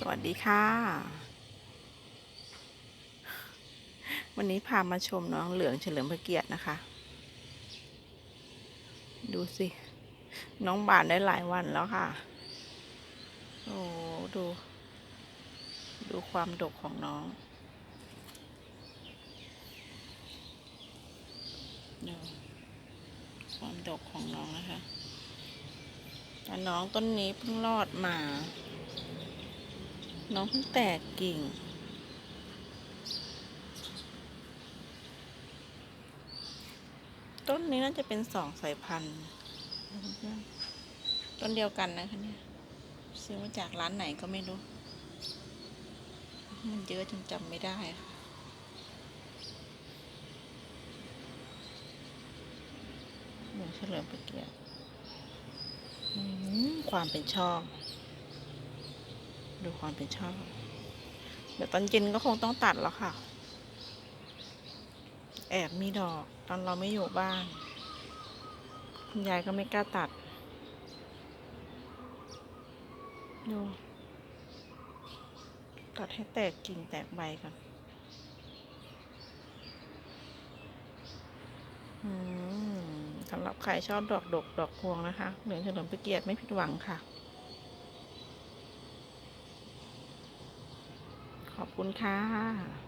สวัสดีค่ะ วันนี้พามาชมน้องเหลืองเฉลิมพระเกียรตินะคะ ดูสิ น้องบานได้หลายวันแล้วค่ะ โอ้ดู ดูความดกของน้องดูความดกของน้องนะคะแต่น้องต้นนี้เพิ่งรอดมา น้องเพิ่งแตกกิ่ง ต้นนี้น่าจะเป็นสองสายพันธุ์ ต้นเดียวกันนะคะเนี่ย ซื้อมาจากร้านไหนก็ไม่รู้ มันเยอะจนจำไม่ได้ค่ะเหมือนเฉลิมพระเกียรติความเป็นช่อ ดูความเป็นช่อเดี๋ยวตอนเย็นก็คงต้องตัดแล้วค่ะ แอบมีดอกตอนเราไม่อยู่บ้านคุณยายก็ไม่กล้าตัด ดู ตัดให้แตกกิ่งแตกใบก่อนสำหรับใครชอบดอกดก ดอกพวงนะคะ เหลืองเฉลิมพระเกียรติไม่ผิดหวังค่ะ ขอบคุณค่ะ